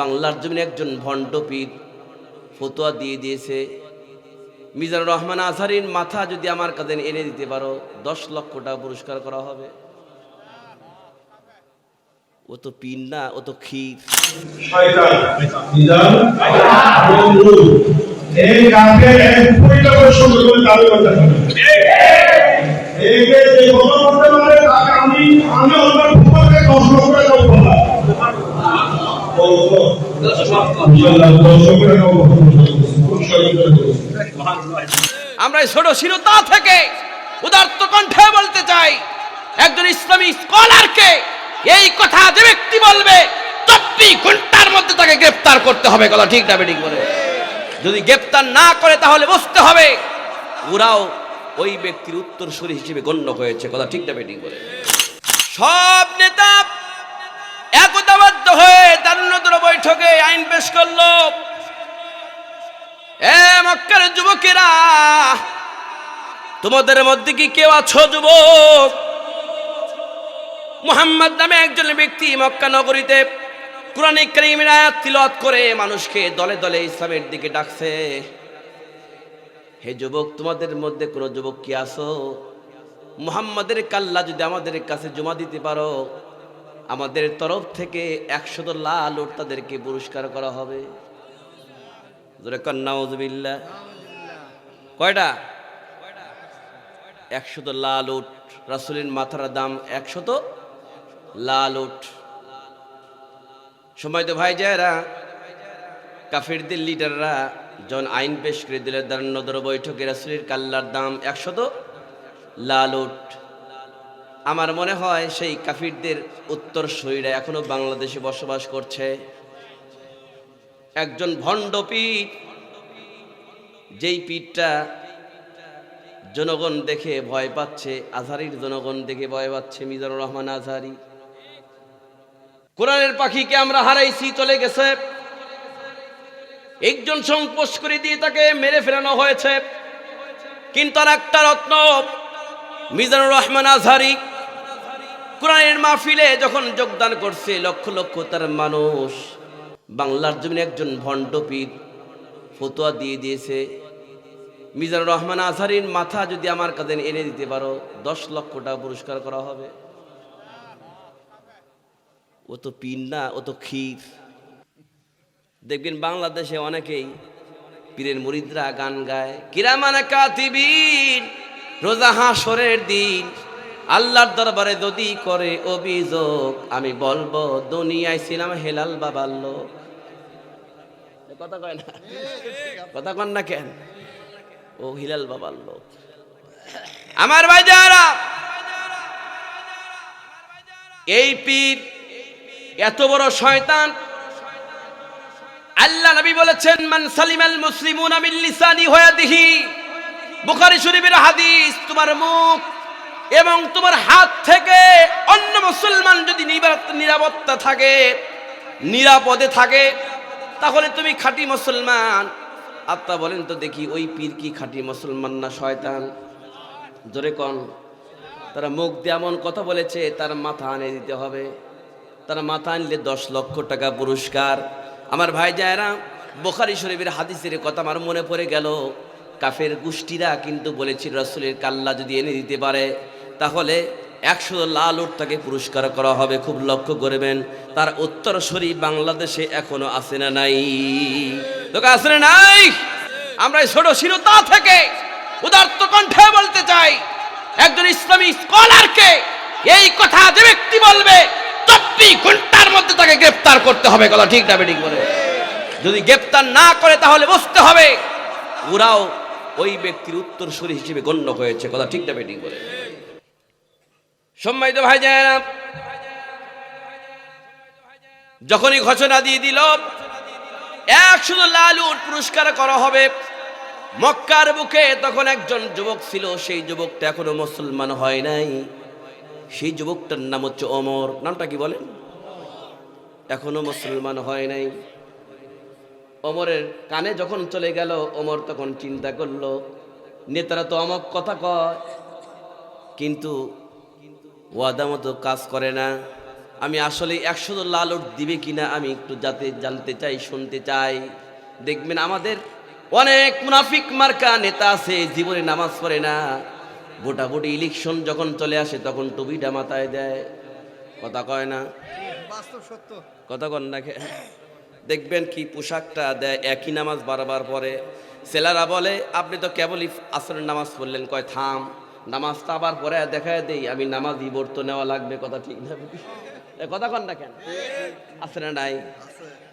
বাংলার জমিনে একজন ভণ্ডপীর ফতোয়া দিয়ে দিয়েছে। মিজানুর রহমান আজহারির মাথা যদি আমার কাছে এনে দিতে পারো, দশ লক্ষ টাকা পুরস্কার করা হবে। ও তো পিন না, ও তো ক্ষীর। আমি দশ লক্ষ টাকা উপহার বলব ইনশাআল্লাহ দশ লক্ষ টাকা উপহার খুব সহযোগিতা করছি আমরা ছোট শিরতা থেকে উদার্ত কণ্ঠে বলতে চাই, একজন ইসলামী স্কলারকে এই কথা যে ব্যক্তি বলবে, চব্বিশ ঘণ্টার মধ্যে তাকে গ্রেফতার করতে হবে। কথা ঠিক না বেঠিক বলে। যদি গ্রেফতার না করে তাহলে বুঝতে হবে, ওরাও ওই ব্যক্তির উত্তরসূরি হিসেবে গণ্য হয়েছে। কথা ঠিক না বেঠিক বলে। সব নেতা তারুণ্যতর বৈঠকে আইন পেশ করল। এ মক্কার যুবকেরা, তোমাদের মধ্যে কি কেউ আছো যুবক? মুহাম্মদ নামে একজন ব্যক্তি মক্কা নগরীতে কোরআনিক কারীমের আয়াত তিলাওয়াত করে মানুষকে দলে দলে ইসলামের দিকে ডাকছে। হে যুবক, তোমাদের মধ্যে কোনো যুবক কি আছো? মুহাম্মাদের কাল্লা যদি আমাদের কাছে জমা দিতে পারো আমাদের তরফ থেকে একশত লাল ওট তাদেরকে পুরস্কার করা হবে। কন্নাউজবিল্লা কয়টা? একশত লাল উট। রাসুলের মাথার দাম একশত লাল উট। সময় তো ভাই যায়রা কাফিরদের লিডাররা যখন আইন পেশ করে দিলে দারুণদর বৈঠকে রাসুলের কাল্লার দাম একশত লাল উট। আমার মনে হয় সেই কাফিরদের উত্তর শরীরে এখনও বাংলাদেশে বসবাস করছে। একজন ভণ্ড পীঠ যেই পীঠটা জনগণ দেখে ভয় পাচ্ছে, আজহারির জনগণ দেখে ভয় পাচ্ছে, মিজানুর রহমান আজহারি। কোরআনের পাখিকে আমরা হারাইছি, চলে গেছে। একজন সংপোষ করে দিয়ে তাকে মেরে ফেরানো হয়েছে। কিন্তু আর একটা রত্ন, মিজানুর রহমান আজহারি। কোরআনের মাহফিলে যখন যোগদান করছে, লক্ষ লক্ষ তার মানুষ, বাংলার জমিনে একজন ভণ্ডপীর ফতোয়া দিয়ে দিয়েছে। মিজানুর রহমান আজহারির মাথা যদি আমার কাছে এনে দিতে পারো, দশ লক্ষ টাকা পুরস্কার করা হবে। ও তো পিন না, ও তো ক্ষীর। দেখবেন বাংলাদেশে অনেকেই পীরের মুরিদরা গান গায়, কিরামান কাতিবিন, রোজা হাসরের দিন। আল্লাহর দরবারে যদি করে অভিযোগ, আমি বলব, দুনিয়ায় ছিলাম হেলাল বাবার লোক। কথা কয় না? কথা কন না কেন? ও হিলাল বাবার লোক। আমার ভাই যারা, এই পীর এত বড় শয়তান। আল্লাহ নবী বলেছেন, মান সালিমাল মুসলিমুনা মিন লিসানি ওয়াদিহি। বুখারী শরীফের হাদিস, তোমার মুখ এবং তোমার হাত থেকে অন্য মুসলমান যদি নিরাপত্তা থাকে, নিরাপদে থাকে, তাহলে তুমি খাঁটি মুসলমান। আত্মা বলেন তো দেখি, ওই পীর কি খাঁটি মুসলমান না শয়তান? জোরে কন। তারা মুখ দিয়ে এমন কথা বলেছে, তার মাথা আনে দিতে হবে। তারা মাথা আনলে দশ লক্ষ টাকা পুরস্কার। আমার ভাই যায়রা বোখারি শরীফের হাদিসের কথা আমার মনে পড়ে গেল। কাফের গোষ্ঠীরা কিন্তু বলেছিল, রসুলের কাল্লা যদি এনে দিতে পারে তাহলে একশো লাল উট তাকে পুরস্কার করা হবে, খুব লক্ষ্য করবেন। তার উত্তর শরীফ বাংলাদেশে এখনও আসে না নাই। তোকে আসে না নাই? আমরা এই ছোট শিরতা থেকে উদার্ত কণ্ঠে বলতে চাই, একজন ইসলামী স্কলারকে এই কথা যে ব্যক্তি বলবে, চব্বিশ ঘণ্টার মধ্যে তাকে গ্রেফতার করতে হবে। কথা ঠিক না বেঠিক বলে। যদি গ্রেফতার না করে তাহলে বুঝতে হবে, ওরাও ওই ব্যক্তির উত্তরসূরি হিসেবে গণ্য হয়েছে। কথা ঠিক না বেঠিক বলে। সম্মানিত ভাই যখনই ঘোষণা দিয়ে দিল, এক শুধু লাল উট পুরস্কার করা হবে, মক্কার বুকে তখন একজন যুবক ছিল, সেই যুবকটা এখনও মুসলমান হয় নাই। সেই যুবকটার নাম হচ্ছে অমর নামটা কি বলেন? এখনও মুসলমান হয় নাই। অমরের কানে যখন চলে গেল অমর তখন চিন্তা করল, নেতারা তো অমক কথা কয়, কিন্তু ওয়াদা মতো কাজ করে না। আমি আসলে একশো লাল ওট দিবে কিনা আমি একটু যাতে জানতে চাই শুনতে চাই। দেখবেন আমাদের অনেক মুনাফিক মার্কা নেতা আছে জীবনে নামাজ পড়ে না। ভোটাভুটি ইলেকশন যখন চলে আসে তখন টুপিটা মাথায় দেয়। কথা কয় না? কথা কন না দেখবেন কি পোশাকটা দেয় একই নামাজ বারবার পরে। ছেলেরা বলে আপনি তো কেবলই আসরের নামাজ পড়লেন কয় থাম। নামাজটা আবার পরে দেখা দেই, আমি নামাজ বিবর্ত নেওয়া লাগবে, কথা ঠিক না কথা কন না কেন? আসলে নাই?